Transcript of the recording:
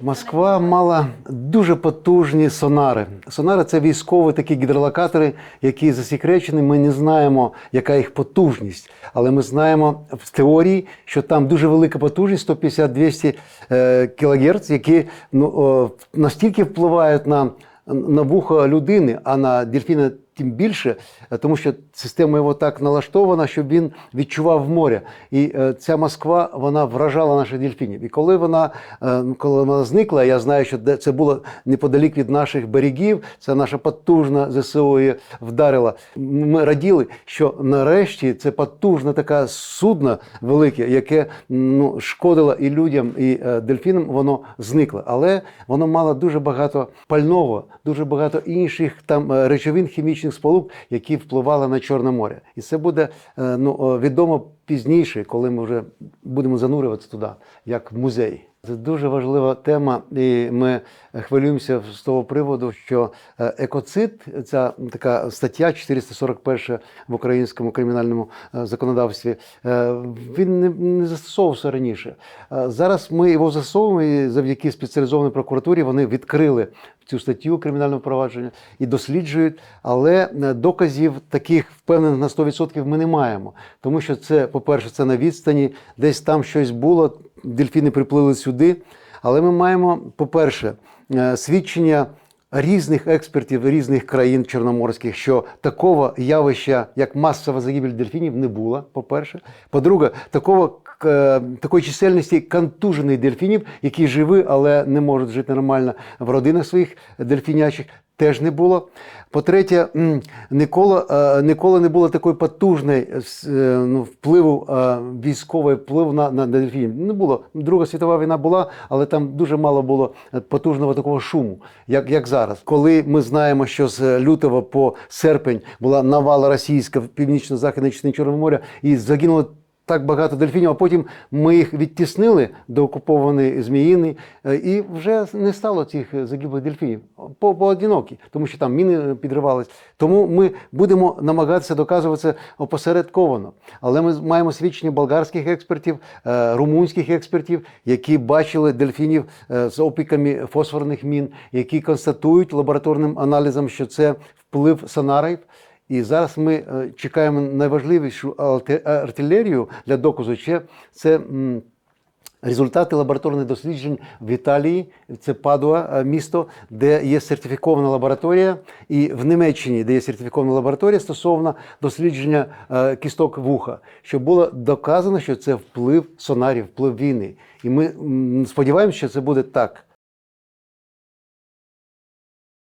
Москва мала дуже потужні сонари. Сонари це військові такі гідролокатори, які засекречені. Ми не знаємо, яка їх потужність, але ми знаємо в теорії, що там дуже велика потужність 150-200 е, кГц, які ну, настільки впливають на, на вухо людини, а на дельфіна тим більше, е, тому що система його так налаштована, щоб він відчував море. І е, ця Москва вона вражала наших дельфінів. І коли вона, е, коли вона зникла, я знаю, що де- це було неподалік від наших берегів. Це наша потужна ЗСУ вдарила. Ми раділи, що нарешті це потужна така судно велике, яке ну, шкодило і людям, і дельфінам, воно зникло. Але воно мало дуже багато пального, дуже багато інших там речовин хімічних сполук, які впливали на Чорне море. І це буде е, ну, відомо пізніше, коли ми вже будемо занурюватися туди, як музей. Це дуже важлива тема, і ми хвилюємося з того приводу, що е, екоцид, ця така стаття 441 в українському кримінальному е, законодавстві, е, він не, застосовувався раніше. Зараз ми його застосовуємо і завдяки спеціалізованій прокуратурі вони відкрили цю статтю кримінального провадження і досліджують, але доказів таких впевнених на 100% ми не маємо. Тому що це, по-перше, це на відстані, десь там щось було, дельфіни приплили сюди. Але ми маємо, по-перше, е, свідчення різних експертів різних країн чорноморських, що такого явища, як масова загибель дельфінів, не було. По-перше, по-друге, такого такої чисельності контужених дельфінів, які живі, але не можуть жити нормально в родинах своїх дельфінячих. Теж не було. По-третє, ніколи, е, ніколи не було такої потужної е, е, ну, впливу, е, військовий вплив на, на дельфінів. Не було. Друга світова війна була, але там дуже мало було е, потужного такого шуму, як, як зараз. Коли ми знаємо, що з лютого по серпень була навала російська в північно-західній частині Чорного моря і загинуло так багато дельфінів, а потім ми їх відтіснили до окупованої Зміїни, е, і вже не стало цих загиблих дельфінів по поодинокі, тому що там міни підривались. Тому ми будемо намагатися доказувати це опосередковано. Але ми маємо свідчення болгарських експертів, е, румунських експертів, які бачили дельфінів е, з опіками фосфорних мін, які констатують лабораторним аналізом, що це вплив сонарів. І зараз ми е, чекаємо найважливішу алте- артилерію для доказу. Це результати лабораторних досліджень в Італії. Це Падуа, е, місто, де є сертифікована лабораторія, і в Німеччині, де є сертифікована лабораторія стосовно дослідження е, кісток вуха, що було доказано, що це вплив сонарів, вплив війни. І ми сподіваємося, що це буде так.